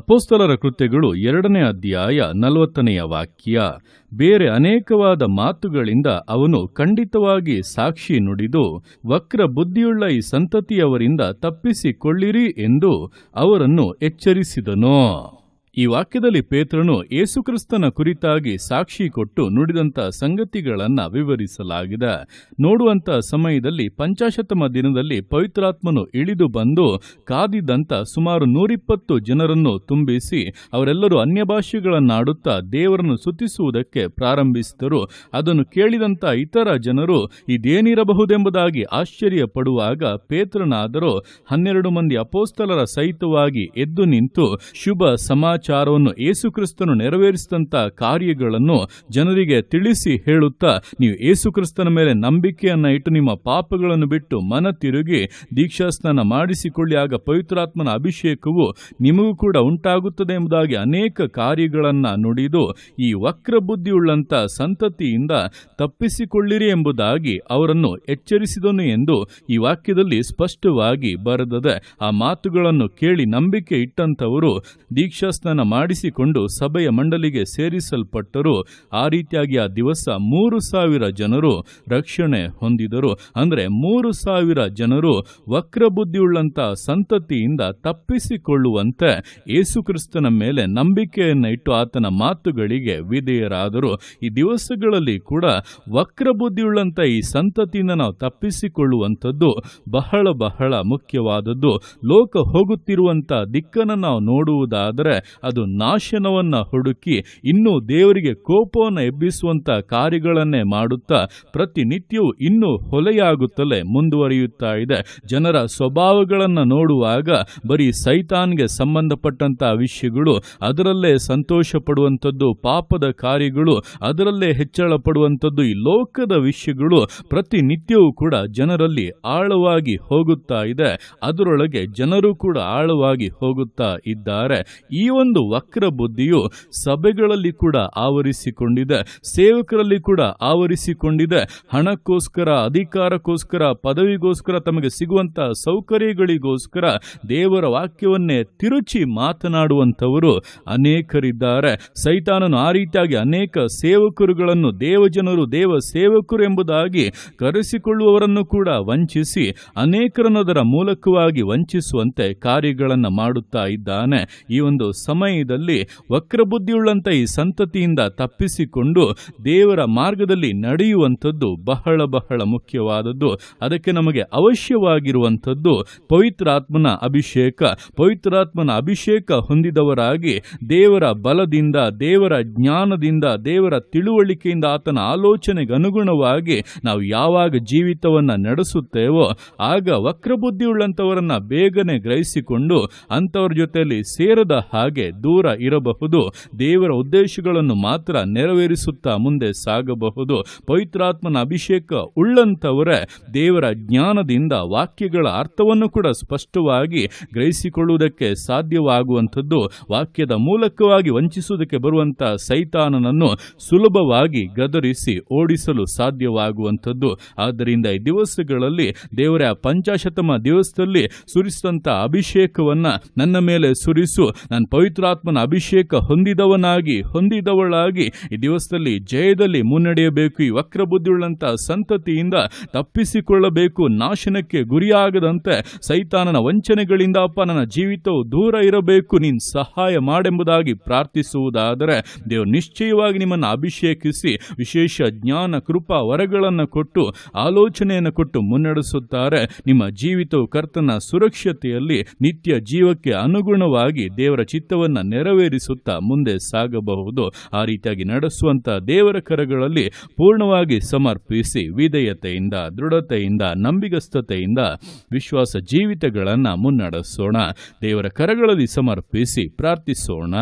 ಅಪೋಸ್ತಲರ ಕೃತ್ಯಗಳು ಎರಡನೇ ಅಧ್ಯಾಯ ನಲವತ್ತನೆಯ ವಾಕ್ಯ. ಬೇರೆ ಅನೇಕವಾದ ಮಾತುಗಳಿಂದ ಅವನು ಖಂಡಿತವಾಗಿ ಸಾಕ್ಷಿ ನುಡಿದು, ವಕ್ರ ಬುದ್ಧಿಯುಳ್ಳ ಈ ಸಂತತಿಯವರಿಂದ ತಪ್ಪಿಸಿಕೊಳ್ಳಿರಿ ಎಂದು ಅವರನ್ನು ಎಚ್ಚರಿಸಿದನು. ಈ ವಾಕ್ಯದಲ್ಲಿ ಪೇತ್ರನು ಯೇಸುಕ್ರಿಸ್ತನ ಕುರಿತಾಗಿ ಸಾಕ್ಷಿ ಕೊಟ್ಟು ನುಡಿದಂತ ಸಂಗತಿಗಳನ್ನ ವಿವರಿಸಲಾಗಿದೆ. ನೋಡುವಂತ ಸಮಯದಲ್ಲಿ ಪಂಚಾಶತಮ ದಿನದಲ್ಲಿ ಪವಿತ್ರಾತ್ಮನು ಇಳಿದು ಬಂದು ಕಾದಿದ್ದಂಥ ಸುಮಾರು ನೂರಿಪ್ಪತ್ತು ಜನರನ್ನು ತುಂಬಿಸಿ ಅವರೆಲ್ಲರೂ ಅನ್ಯ ಭಾಷೆಗಳನ್ನಾಡುತ್ತಾ ದೇವರನ್ನು ಸುತಿಸುವುದಕ್ಕೆ ಪ್ರಾರಂಭಿಸಿದರು. ಅದನ್ನು ಕೇಳಿದಂತ ಇತರ ಜನರು, ಇದೇನಿರಬಹುದೆಂಬುದಾಗಿ ಆಶ್ಚರ್ಯ ಪಡುವಾಗ ಪೇತ್ರನಾದರೂ ಹನ್ನೆರಡು ಮಂದಿ ಅಪೋಸ್ತಲರ ಸಹಿತವಾಗಿ ಎದ್ದು ನಿಂತು ಶುಭ ಸಮಾಚಾರವನ್ನು ಯೇಸುಕ್ರಿಸ್ತನು ನೆರವೇರಿಸಿದಂಥ ಕಾರ್ಯಗಳನ್ನು ಜನರಿಗೆ ತಿಳಿಸಿ ಹೇಳುತ್ತಾ, ನೀವು ಯೇಸುಕ್ರಿಸ್ತನ ಮೇಲೆ ನಂಬಿಕೆಯನ್ನು ಇಟ್ಟು ನಿಮ್ಮ ಪಾಪಗಳನ್ನು ಬಿಟ್ಟು ಮನ ತಿರುಗಿ ದೀಕ್ಷಾಸ್ನಾನ ಮಾಡಿಸಿಕೊಳ್ಳಿ, ಆಗ ಪವಿತ್ರಾತ್ಮನ ಅಭಿಷೇಕವು ನಿಮಗೂ ಕೂಡ ಉಂಟಾಗುತ್ತದೆ ಎಂಬುದಾಗಿ ಅನೇಕ ಕಾರ್ಯಗಳನ್ನು ನುಡಿದು ಈ ವಕ್ರ ಬುದ್ಧಿಯುಳ್ಳಂಥ ಸಂತತಿಯಿಂದ ತಪ್ಪಿಸಿಕೊಳ್ಳಿರಿ ಎಂಬುದಾಗಿ ಅವರನ್ನು ಎಚ್ಚರಿಸಿದನು ಎಂದು ಈ ವಾಕ್ಯದಲ್ಲಿ ಸ್ಪಷ್ಟವಾಗಿ ಬರೆದದೆ, ಆ ಮಾತುಗಳನ್ನು ಕೇಳಿ ನಂಬಿಕೆ ಇಟ್ಟಂತವರು ದೀಕ್ಷಾಸ್ನಾನ ಮಾಡಿಸಿಕೊಂಡು ಸಭೆಯ ಮಂಡಲಿಗೆ ಸೇರಿಸಲ್ಪಟ್ಟರು. ಆ ರೀತಿಯಾಗಿ ಆ ದಿವಸ ಮೂರು ಸಾವಿರ ಜನರು ರಕ್ಷಣೆ ಹೊಂದಿದರು. ಅಂದರೆ ಮೂರು ಸಾವಿರ ಜನರು ವಕ್ರಬುದ್ಧಿಯುಳ್ಳಂಥ ಸಂತತಿಯಿಂದ ತಪ್ಪಿಸಿಕೊಳ್ಳುವಂತೆ ಯೇಸುಕ್ರಿಸ್ತನ ಮೇಲೆ ನಂಬಿಕೆಯನ್ನು ಇಟ್ಟು ಆತನ ಮಾತುಗಳಿಗೆ ವಿಧೇಯರಾದರು. ಈ ದಿವಸಗಳಲ್ಲಿ ಕೂಡ ವಕ್ರಬುದ್ಧಿಯುಳ್ಳಂಥ ಈ ಸಂತತಿಯಿಂದ ನಾವು ತಪ್ಪಿಸಿಕೊಳ್ಳುವಂಥದ್ದು ಬಹಳ ಬಹಳ ಮುಖ್ಯವಾದದ್ದು. ಲೋಕ ಹೋಗುತ್ತಿರುವಂಥ ದಿಕ್ಕನ್ನು ನಾವು ನೋಡುವುದಾದರೆ ಅದು ನಾಶನವನ್ನ ಹುಡುಕಿ ಇನ್ನೂ ದೇವರಿಗೆ ಕೋಪವನ್ನು ಎಬ್ಬಿಸುವಂಥ ಕಾರ್ಯಗಳನ್ನೇ ಮಾಡುತ್ತಾ ಪ್ರತಿನಿತ್ಯವೂ ಇನ್ನೂ ಹೊಲೆಯಾಗುತ್ತಲೇ ಮುಂದುವರಿಯುತ್ತಾ ಇದೆ. ಜನರ ಸ್ವಭಾವಗಳನ್ನು ನೋಡುವಾಗ ಬರೀ ಸೈತಾನ್ಗೆ ಸಂಬಂಧಪಟ್ಟಂಥ ವಿಷಯಗಳು, ಅದರಲ್ಲೇ ಸಂತೋಷ ಪಡುವಂಥದ್ದು ಪಾಪದ ಕಾರ್ಯಗಳು, ಅದರಲ್ಲೇ ಹೆಚ್ಚಳ ಪಡುವಂಥದ್ದು ಈ ಲೋಕದ ವಿಷಯಗಳು ಪ್ರತಿನಿತ್ಯವೂ ಕೂಡ ಜನರಲ್ಲಿ ಆಳವಾಗಿ ಹೋಗುತ್ತಾ ಇದೆ. ಅದರೊಳಗೆ ಜನರು ಕೂಡ ಆಳವಾಗಿ ಹೋಗುತ್ತಾ ಇದ್ದಾರೆ. ಈ ಒಂದು ವಕ್ರ ಬುದ್ಧಿಯು ಸಭೆಗಳಲ್ಲಿ ಕೂಡ ಆವರಿಸಿಕೊಂಡಿದೆ, ಸೇವಕರಲ್ಲಿ ಕೂಡ ಆವರಿಸಿಕೊಂಡಿದೆ. ಹಣಕ್ಕೋಸ್ಕರ, ಅಧಿಕಾರಕ್ಕೋಸ್ಕರ, ಪದವಿಗೋಸ್ಕರ ತಮಗೆ ಸಿಗುವಂತಹ ಸೌಕರ್ಯಗಳಿಗೋಸ್ಕರ ದೇವರ ವಾಕ್ಯವನ್ನೇ ತಿರುಚಿ ಮಾತನಾಡುವಂಥವರು ಅನೇಕರಿದ್ದಾರೆ. ಸೈತಾನನು ಆ ರೀತಿಯಾಗಿ ಅನೇಕ ಸೇವಕರುಗಳನ್ನು, ದೇವಜನರು, ದೇವ ಸೇವಕರು ಎಂಬುದಾಗಿ ಕರೆಸಿಕೊಳ್ಳುವವರನ್ನು ಕೂಡ ವಂಚಿಸಿ, ಅನೇಕರನ್ನದರ ಮೂಲಕವಾಗಿ ವಂಚಿಸುವಂತೆ ಕಾರ್ಯಗಳನ್ನು ಮಾಡುತ್ತಾ ಇದ್ದಾನೆ. ಈ ಒಂದು ಸಮಯದಲ್ಲಿ ವಕ್ರಬುದ್ಧಿಯುಳ್ಳಂತ ಈ ಸಂತತಿಯಿಂದ ತಪ್ಪಿಸಿಕೊಂಡು ದೇವರ ಮಾರ್ಗದಲ್ಲಿ ನಡೆಯುವಂಥದ್ದು ಬಹಳ ಬಹಳ ಮುಖ್ಯವಾದದ್ದು. ಅದಕ್ಕೆ ನಮಗೆ ಅವಶ್ಯವಾಗಿರುವಂಥದ್ದು ಪವಿತ್ರಾತ್ಮನ ಅಭಿಷೇಕ. ಪವಿತ್ರಾತ್ಮನ ಅಭಿಷೇಕ ಹೊಂದಿದವರಾಗಿ ದೇವರ ಬಲದಿಂದ, ದೇವರ ಜ್ಞಾನದಿಂದ, ದೇವರ ತಿಳುವಳಿಕೆಯಿಂದ ಆತನ ಆಲೋಚನೆಗೆ ಅನುಗುಣವಾಗಿ ನಾವು ಯಾವಾಗ ಜೀವಿತವನ್ನು ನಡೆಸುತ್ತೇವೋ, ಆಗ ವಕ್ರಬುದ್ಧಿಯುಳ್ಳಂಥವರನ್ನು ಬೇಗನೆ ಗ್ರಹಿಸಿಕೊಂಡು ಅಂಥವ್ರ ಜೊತೆಯಲ್ಲಿ ಸೇರದ ಹಾಗೆ ದೂರ ಇರಬಹುದು. ದೇವರ ಉದ್ದೇಶಗಳನ್ನು ಮಾತ್ರ ನೆರವೇರಿಸುತ್ತಾ ಮುಂದೆ ಸಾಗಬಹುದು. ಪವಿತ್ರಾತ್ಮನ ಅಭಿಷೇಕ ಉಳ್ಳಂತವರೇ ದೇವರ ಜ್ಞಾನದಿಂದ ವಾಕ್ಯಗಳ ಅರ್ಥವನ್ನು ಕೂಡ ಸ್ಪಷ್ಟವಾಗಿ ಗ್ರಹಿಸಿಕೊಳ್ಳುವುದಕ್ಕೆ ಸಾಧ್ಯವಾಗುವಂಥದ್ದು. ವಾಕ್ಯದ ಮೂಲಕವಾಗಿ ವಂಚಿಸುವುದಕ್ಕೆ ಬರುವಂತ ಸೈತಾನನನ್ನು ಸುಲಭವಾಗಿ ಗದರಿಸಿ ಓಡಿಸಲು ಸಾಧ್ಯವಾಗುವಂಥದ್ದು. ಆದ್ದರಿಂದ ಈ ದಿವಸಗಳಲ್ಲಿ ದೇವರ ಪಂಚಾಶತಮ ದಿವಸದಲ್ಲಿ ಸುರಿಸಿದಂಥ ಅಭಿಷೇಕವನ್ನ ನನ್ನ ಮೇಲೆ ಸುರಿಸು. ನಾನು ಪವಿತ್ರಾತ್ಮನ ಅಭಿಷೇಕ ಹೊಂದಿದವನಾಗಿ, ಹೊಂದಿದವಳಾಗಿ ಈ ದಿವಸದಲ್ಲಿ ಜಯದಲ್ಲಿ ಮುನ್ನಡೆಯಬೇಕು. ಈ ವಕ್ರ ಬುದ್ಧಿಯುಳ್ಳಂತ ಸಂತತಿಯಿಂದ ತಪ್ಪಿಸಿಕೊಳ್ಳಬೇಕು. ನಾಶನಕ್ಕೆ ಗುರಿಯಾಗದಂತೆ ಸೈತಾನನ ವಂಚನೆಗಳಿಂದ ಅಪ್ಪ, ನನ್ನ ಜೀವಿತವು ದೂರ ಇರಬೇಕು. ನೀನು ಸಹಾಯ ಮಾಡೆಂಬುದಾಗಿ ಪ್ರಾರ್ಥಿಸುವುದಾದರೆ ದೇವರು ನಿಶ್ಚಯವಾಗಿ ನಿಮ್ಮನ್ನು ಅಭಿಷೇಕಿಸಿ, ವಿಶೇಷ ಜ್ಞಾನ, ಕೃಪಾ ವರಗಳನ್ನು ಕೊಟ್ಟು, ಆಲೋಚನೆಯನ್ನು ಕೊಟ್ಟು ಮುನ್ನಡೆಸುತ್ತಾರೆ. ನಿಮ್ಮ ಜೀವಿತವು ಕರ್ತನ ಸುರಕ್ಷತೆಯಲ್ಲಿ ನಿತ್ಯ ಜೀವಕ್ಕೆ ಅನುಗುಣವಾಗಿ ದೇವರ ಚಿತ್ತವನ್ನ ನೆರವೇರಿಸುತ್ತಾ ಮುಂದೆ ಸಾಗಬಹುದು. ಆ ರೀತಿಯಾಗಿ ನಡೆಸುವಂತ ದೇವರ ಕರಗಳಲ್ಲಿ ಪೂರ್ಣವಾಗಿ ಸಮರ್ಪಿಸಿ ವಿಧೇಯತೆಯಿಂದ, ದೃಢತೆಯಿಂದ, ನಂಬಿಗಸ್ತತೆಯಿಂದ ವಿಶ್ವಾಸ ಜೀವಿತಗಳನ್ನು ಮುನ್ನಡೆಸೋಣ. ದೇವರ ಕರಗಳಲ್ಲಿ ಸಮರ್ಪಿಸಿ ಪ್ರಾರ್ಥಿಸೋಣ.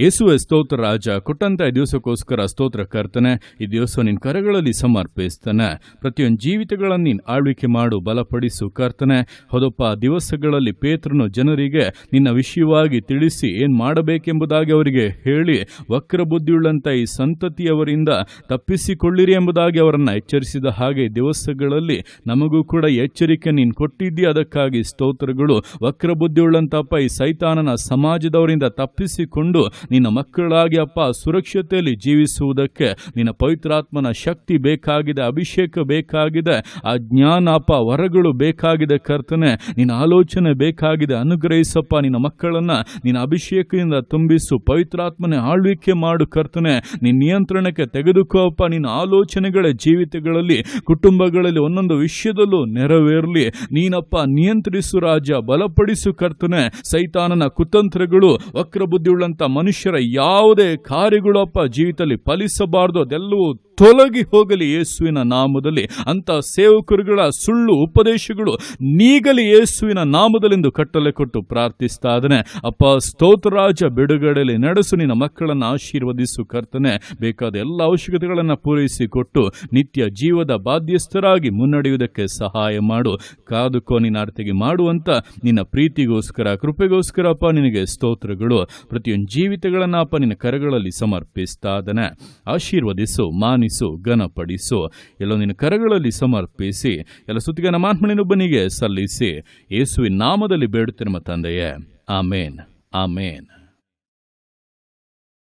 ಯೇಸುವೆ ಸ್ತೋತ್ರ ರಾಜ, ಕೊಟ್ಟಂತ ದಿವಸಕ್ಕೋಸ್ಕರ ಸ್ತೋತ್ರ ಕರ್ತನೆ, ಈ ದಿವಸ ನಿನ್ನ ಕರಗಳಲ್ಲಿ ಸಮರ್ಪಿಸ್ತಾನೆ. ಪ್ರತಿಯೊಂದು ಜೀವಿತಗಳನ್ನು ನೀನು ಆಳ್ವಿಕೆ ಮಾಡು, ಬಲಪಡಿಸು ಕರ್ತನೆ. ಹೊದಪ್ಪ ದಿವಸಗಳಲ್ಲಿ ಪೇತ್ರನು ಜನರಿಗೆ ನಿನ್ನ ವಿಷಯವಾಗಿ ತಿಳಿಸಿ ಏನು ಮಾಡಬೇಕೆಂಬುದಾಗಿ ಅವರಿಗೆ ಹೇಳಿ, ವಕ್ರ ಬುದ್ಧಿಯುಳ್ಳಂಥ ಈ ಸಂತತಿಯವರಿಂದ ತಪ್ಪಿಸಿಕೊಳ್ಳಿರಿ ಎಂಬುದಾಗಿ ಅವರನ್ನು ಎಚ್ಚರಿಸಿದ ಹಾಗೆ ದಿವಸಗಳಲ್ಲಿ ನಮಗೂ ಕೂಡ ಎಚ್ಚರಿಕೆ ನೀನು ಕೊಟ್ಟಿದ್ದೀ, ಅದಕ್ಕಾಗಿ ಸ್ತೋತ್ರಗಳು. ವಕ್ರ ಬುದ್ಧಿಯುಳ್ಳಂತಪ್ಪ ಈ ಸೈತಾನನ ಸಮಾಜದವರಿಂದ ತಪ್ಪಿಸಿಕೊಂಡು ನಿನ್ನ ಮಕ್ಕಳಾಗಿ ಅಪ್ಪ ಸುರಕ್ಷತೆಯಲ್ಲಿ ಜೀವಿಸುವುದಕ್ಕೆ ನಿನ್ನ ಪವಿತ್ರಾತ್ಮನ ಶಕ್ತಿ ಬೇಕಾಗಿದೆ, ಅಭಿಷೇಕ ಬೇಕಾಗಿದೆ, ಆ ಜ್ಞಾನ ಅಪ್ಪ ವರಗಳು ಬೇಕಾಗಿದೆ ಕರ್ತನೆ. ನಿನ್ನ ಆಲೋಚನೆ ಬೇಕಾಗಿದೆ, ಅನುಗ್ರಹಿಸಪ್ಪ ನಿನ್ನ ಮಕ್ಕಳನ್ನು. ನಿನ್ನ ಅಭಿಷೇಕದಿಂದ ತುಂಬಿಸು ಪವಿತ್ರಾತ್ಮನೆ ಆಳ್ವಿಕೆ ಮಾಡು ಕರ್ತನೆ. ನಿನ್ನ ನಿಯಂತ್ರಣಕ್ಕೆ ತೆಗೆದುಕೋಪ್ಪ, ನಿನ್ನ ಆಲೋಚನೆಗಳ ಜೀವಿತಗಳಲ್ಲಿ, ಕುಟುಂಬಗಳಲ್ಲಿ ಒಂದೊಂದು ವಿಷಯದಲ್ಲೂ ನೆರವೇರಲಿ. ನೀನಪ್ಪ ನಿಯಂತ್ರಿಸು ರಾಜ, ಬಲಪಡಿಸು ಕರ್ತನೆ. ಸೈತಾನನ ಕುತಂತ್ರಗಳು ವಕ್ರ ಬುದ್ಧಿಯುಳ್ಳಂತ ಮನುಷ್ಯರ ಯಾವುದೇ ಕಾರ್ಯಗಳಪ್ಪ ಜೀವಿತದಲ್ಲಿ ಫಲಿಸಬಾರದು, ಅದೆಲ್ಲವೂ ತೊಲಗಿ ಹೋಗಲಿ ಯೇಸುವಿನ ನಾಮದಲ್ಲಿ. ಅಂತ ಸೇವಕರುಗಳ ಸುಳ್ಳು ಉಪದೇಶಗಳು ನೀಗಲಿ ಯೇಸುವಿನ ನಾಮದಲ್ಲಿಂದು ಕಟ್ಟಲೆ ಕೊಟ್ಟು ಪ್ರಾರ್ಥಿಸ್ತಾ ಇದ್ದಾನೆ. ಅಪ್ಪ ಸ್ತೋತ್ರರಾಜ ಬಿಡುಗಡೆಯಲ್ಲಿ ನಡೆಸು, ನಿನ್ನ ಮಕ್ಕಳನ್ನು ಆಶೀರ್ವದಿಸು ಕರ್ತನೆ. ಬೇಕಾದ ಎಲ್ಲ ಅವಶ್ಯಕತೆಗಳನ್ನು ಪೂರೈಸಿಕೊಟ್ಟು ನಿತ್ಯ ಜೀವದ ಬಾಧ್ಯಸ್ಥರಾಗಿ ಮುನ್ನಡೆಯುವುದಕ್ಕೆ ಸಹಾಯ ಮಾಡು. ಕಾದುಕೋ, ನಿನ್ನ ಅರ್ಥಿಗೆ ಮಾಡುವಂತ ನಿನ್ನ ಪ್ರೀತಿಗೋಸ್ಕರ ಕೃಪೆಗೋಸ್ಕರ ಅಪ್ಪ ನಿನಗೆ ಸ್ತೋತ್ರಗಳು. ಪ್ರತಿಯೊಂದು ಜೀವಿತಗಳನ್ನ ಅಪ್ಪ ನಿನ್ನ ಕರಗಳಲ್ಲಿ ಸಮರ್ಪಿಸ್ತಾ ಇದ್ದಾನೆ ಆಶೀರ್ವದಿಸು, ಮಾನಿಸು, ಘನಪಡಿಸು. ಎಲ್ಲ ನಿನ್ನ ಕರಗಳಲ್ಲಿ ಸಮರ್ಪಿಸಿ, ಎಲ್ಲ ಸುತ್ತಿಗೆ ನಮ್ಮ ಆತ್ಮನಿನೊಬ್ಬನಿಗೆ ಸಲ್ಲಿಸಿ. ಯೇಸುವಿನ ನಾಮದಲ್ಲಿ ಬೇಡುತ್ತೇನೆ ನಮ್ಮ ತಂದೆಯೇ. ಆಮೇನ್. ಆಮೇನ್.